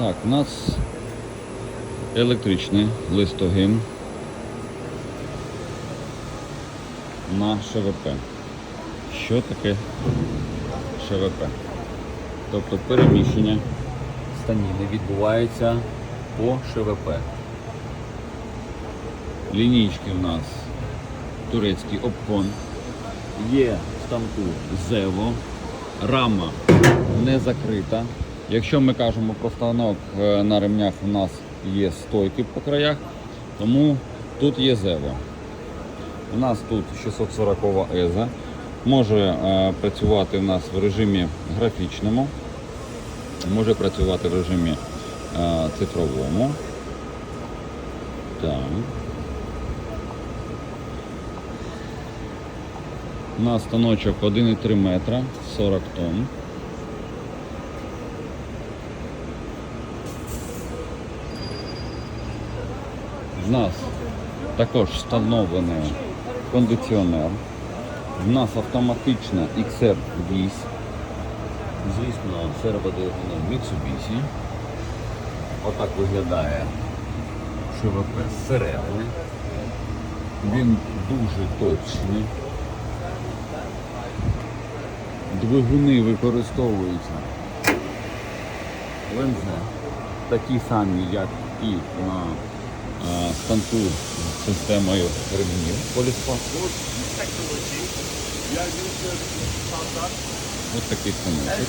Так, у нас електричний листогин на ШВП. Що таке ШВП? Тобто переміщення станіни відбувається по ШВП. Лінійки в нас турецький обкон. Є в станку зево, рама не закрита. Якщо ми кажемо про станок е, на ремнях, у нас є стойки по краях, тому тут є зево. У нас тут 640 еза. Може е, працювати у нас в режимі графічному, може працювати в режимі е, цифровому. Так. У нас станочок 1,3 метра, 40 тонн. В нас також встановлений кондиціонер. В нас автоматична XR8. Звісно, серводвигуном Mitsubishi. Отак виглядає ШВП зсередини. Він дуже точний. Двигуни використовуються лензи такі самі, як і на станку з системою ремнів поліспасу. Ось такий станочок.